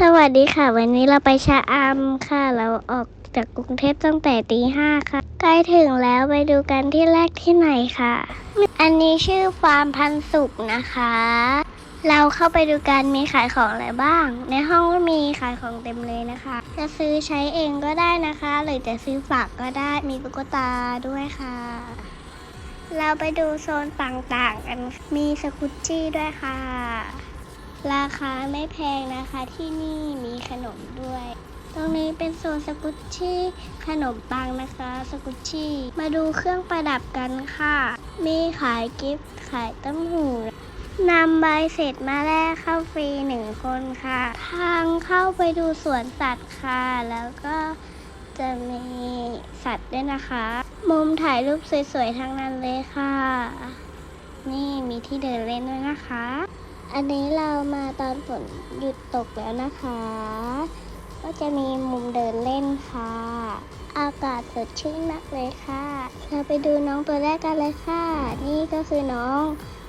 สวัสดีค่ะ วันนี้เราไปชะอำค่ะ เราออกจากกรุงเทพตั้งแต่ตีห้าค่ะ ใกล้ถึงแล้วไปดูกันที่แรกที่ไหนค่ะ อันนี้ชื่อฟาร์มพันสุขนะคะ เราเข้าไปดูกันมีขายของอะไรบ้าง ในห้องก็มีขายของเต็มเลยนะคะ จะซื้อใช้เองก็ได้นะคะ หรือจะซื้อฝากก็ได้มีตุ๊กตาด้วยค่ะ เราไปดูโซนต่างๆกันมีสกุตจี้ด้วยค่ะ ราคาไม่แพงนะคะที่นี่มีขนมด้วย ตรงนี้เป็นโซนสกุตชี่ขนมปังนะคะ สกุตชี่ มาดูเครื่องประดับกันค่ะ มีขายกิฟต์ขายต้มหูนำใบเสร็จมาแลกเข้าฟรีหนึ่งคนค่ะ ทางเข้าไปดูสวนสัตว์ค่ะ แล้วก็จะมีสัตว์ด้วยนะคะ มุมถ่ายรูปสวยๆ ทั้งนั้นเลยค่ะ นี่มีที่เดินเล่นด้วยนะคะ อันนี้เรามาตอนฝนหยุดตกแล้วนะคะ ก็จะมีมุมเดินเล่นค่ะ อากาศสดชื่นมากเลยค่ะ เราไปดูน้องตัวแรกกันเลยค่ะ นี่ก็คือน้อง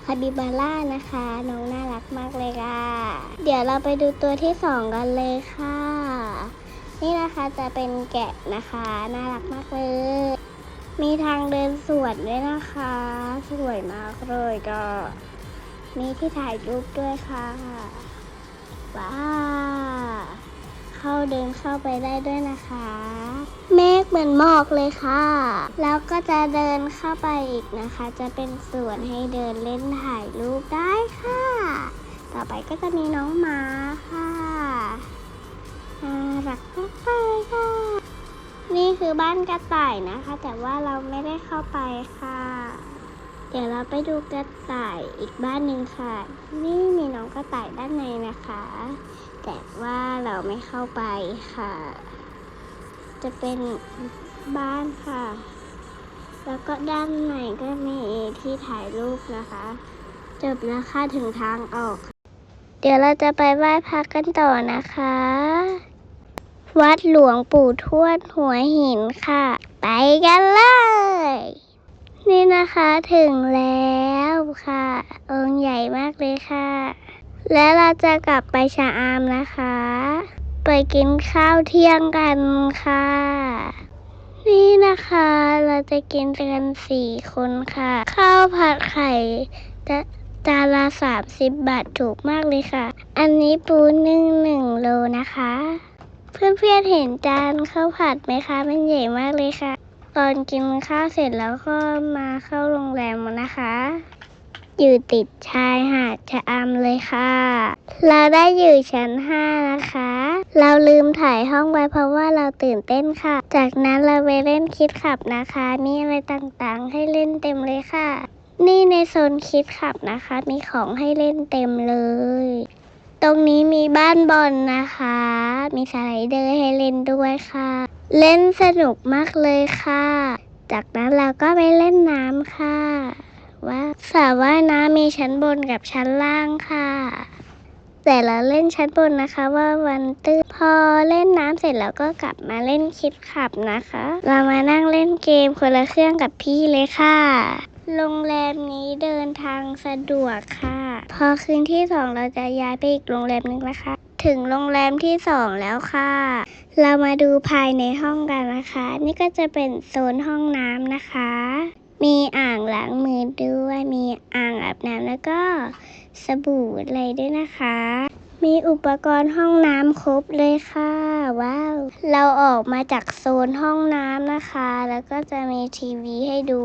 คาบิบาร่านะคะ น้องน่ารักมากเลยค่ะ เดี๋ยวเราไปดูตัวที่สองกันเลยค่ะ นี่นะคะจะเป็นแกะนะคะ น่ารักมากเลย มีทางเดินสวนด้วยนะคะ สวยมากเลยก็ มีที่ถ่ายรูปด้วยค่ะว้าเข้าเดินเข้าไปได้ด้วยนะคะ เมฆเหมือนหมอกเลยค่ะ แล้วก็จะเดินเข้าไปอีกนะคะ จะเป็นสวนให้เดินเล่นถ่ายรูปได้ค่ะ ต่อไปก็จะมีน้องหมาค่ะน่ารักมากเลยค่ะ นี่คือบ้านกระต่ายนะคะ แต่ว่าเราไม่ได้เข้าไปค่ะ ดี๋ยวเราไปดูกระต่ายอีกบ้านหนึ่งค่ะ นี่มีน้องกระต่ายด้านในนะคะ แต่ว่าเราไม่เข้าไปค่ะ จะเป็นบ้านค่ะ แล้วก็ด้านในก็มีที่ถ่ายรูปนะคะ จบแล้วค่ะถึงทางออก เดี๋ยวเราจะไปไหว้พระกันต่อนะคะ วัดหลวงปู่ทวดหัวหินค่ะ ไปกันเลย นี่นะคะถึงแล้วค่ะ องค์ใหญ่มากเลยค่ะ และเราจะกลับไปชะอามนะคะ ไปกินข้าวเที่ยงกันค่ะ นี่นะคะเราจะกินกันสี่คนค่ะ ข้าวผัดไข่จะจานละสามสิบบาทถูกมากเลยค่ะ อันนี้ปูนึ่งหนึ่งโลนะคะ เพื่อนๆเห็นจานข้าวผัดไหมคะ มันใหญ่มากเลยค่ะ ตอนกินข้าวเสร็จแล้วก็มาเข้าโรงแรมนะคะ อยู่ติดชายหาดชะอำเลยค่ะ เราได้อยู่ชั้นห้านะคะ เราลืมถ่ายห้องไว้เพราะว่าเราตื่นเต้นค่ะ จากนั้นเราไปเล่นคิดขับนะคะ มีอะไรต่างๆ ให้เล่นเต็มเลยค่ะ นี่ในโซนคิดขับนะคะ มีของให้เล่นเต็มเลย ตรงนี้มีบ้านบอลนะคะ มีสไลเดอร์ให้เล่นด้วยค่ะ เล่นสนุกมากเลยค่ะ จากนั้นเราก็ไปเล่นน้ำค่ะ ว่าสระว่ายน้ำมีชั้นบนกับชั้นล่างค่ะ แต่เราเล่นชั้นบนนะคะ ว่าวันตื้นพอเล่นน้ำเสร็จแล้วก็กลับมาเล่นคิดขับนะคะ เรามานั่งเล่นเกมคนละเครื่องกับพี่เลยค่ะ โรงแรมนี้เดินทางสะดวกค่ะ พอคืนที่สองเราจะย้ายไปอีกโรงแรมหนึ่งนะคะ ถึงโรงแรมที่สองแล้วค่ะ เรามาดูภายในห้องกันนะคะ นี่ก็จะเป็นโซนห้องน้ำนะคะ มีอ่างล้างมือด้วย มีอ่างอาบน้ำแล้วก็สบู่อะไรด้วยนะคะ มีอุปกรณ์ห้องน้ำครบเลยค่ะ ว้าว เราออกมาจากโซนห้องน้ำนะคะ แล้วก็จะมีทีวีให้ดู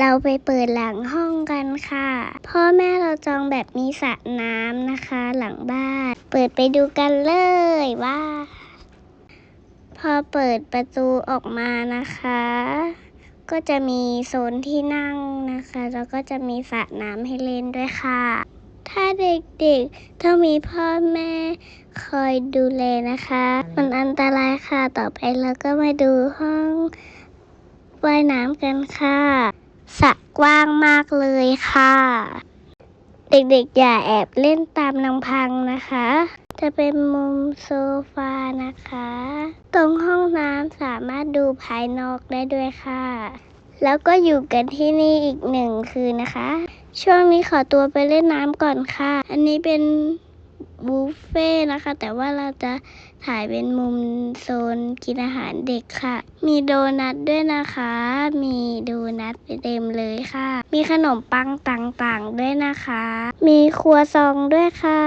เราไปเปิดหลังห้องกันค่ะ พ่อแม่เราจองแบบมีสระน้ำนะคะ หลังบ้าน เปิดไปดูกันเลยว่า พอเปิดประตูออกมานะคะก็จะมีโซนที่นั่งนะคะ แล้วก็จะมีสระน้ำให้เล่นด้วยค่ะ เด็กๆ ต้องมีพ่อแม่คอยดูแลนะคะ มันอันตรายค่ะ ต่อไปเราก็มาดูห้องว่ายน้ำกันค่ะสระกว้างมากเลยค่ะ เด็กๆ อย่าแอบเล่นตามลำพังนะคะ จะเป็นมุมโซฟานะคะ ตรงห้องน้ำสามารถดูภายนอกได้ด้วยค่ะ แล้วก็อยู่กันที่นี่อีกหนึ่งคืนนะคะ ช่วงนี้ขอตัวไปเล่นน้ำก่อนค่ะ อันนี้เป็นบุฟเฟ่ต์นะคะ แต่ว่าเราจะถ่ายเป็นมุมโซนกินอาหารเด็กค่ะ มีโดนัทด้วยนะคะ มีโดนัทเต็มเลยค่ะ มีขนมปังต่างๆด้วยนะคะ มีครัวซองด้วยค่ะ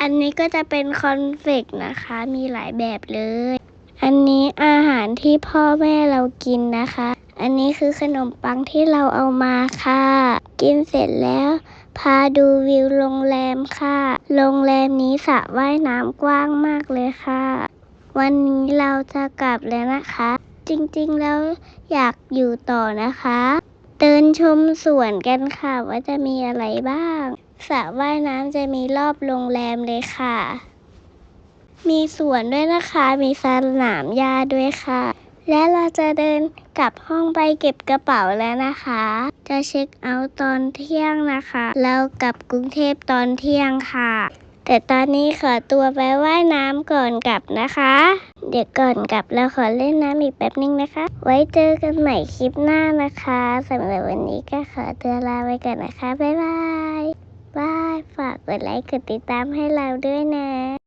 อันนี้ก็จะเป็นคอนเฟกนะคะ มีหลายแบบเลย อันนี้อาหารที่พ่อแม่เรากินนะคะ อันนี้คือขนมปังที่เราเอามาค่ะ กินเสร็จแล้ว พาดูวิวโรงแรมค่ะ โรงแรมนี้สระว่ายน้ำกว้างมากเลยค่ะ วันนี้เราจะกลับแล้วนะคะ จริงๆแล้วอยากอยู่ต่อนะคะเดินชมสวนกันค่ะ ว่าจะมีอะไรบ้างสระว่ายน้ำจะมีรอบโรงแรมเลยค่ะ มีสวนด้วยนะคะ มีสนามหญ้าด้วยค่ะ และเราจะเดินกลับห้องไปเก็บกระเป๋าแล้วนะคะ จะเช็คเอาท์ตอนเที่ยงนะคะแล้วกลับกรุงเทพตอนเที่ยงค่ะ แต่ตอนนี้ขอตัวไปว่ายน้ำก่อนกลับนะคะ เดี๋ยวก่อนกลับเราขอเล่นน้ำอีกแป๊บนึงนะคะ ไว้เจอกันใหม่คลิปหน้านะคะสำหรับวันนี้ก็ขอตัวลาไปก่อนนะคะบ๊ายบายบายฝากกดไลค์กดติดตามให้เราด้วยนะ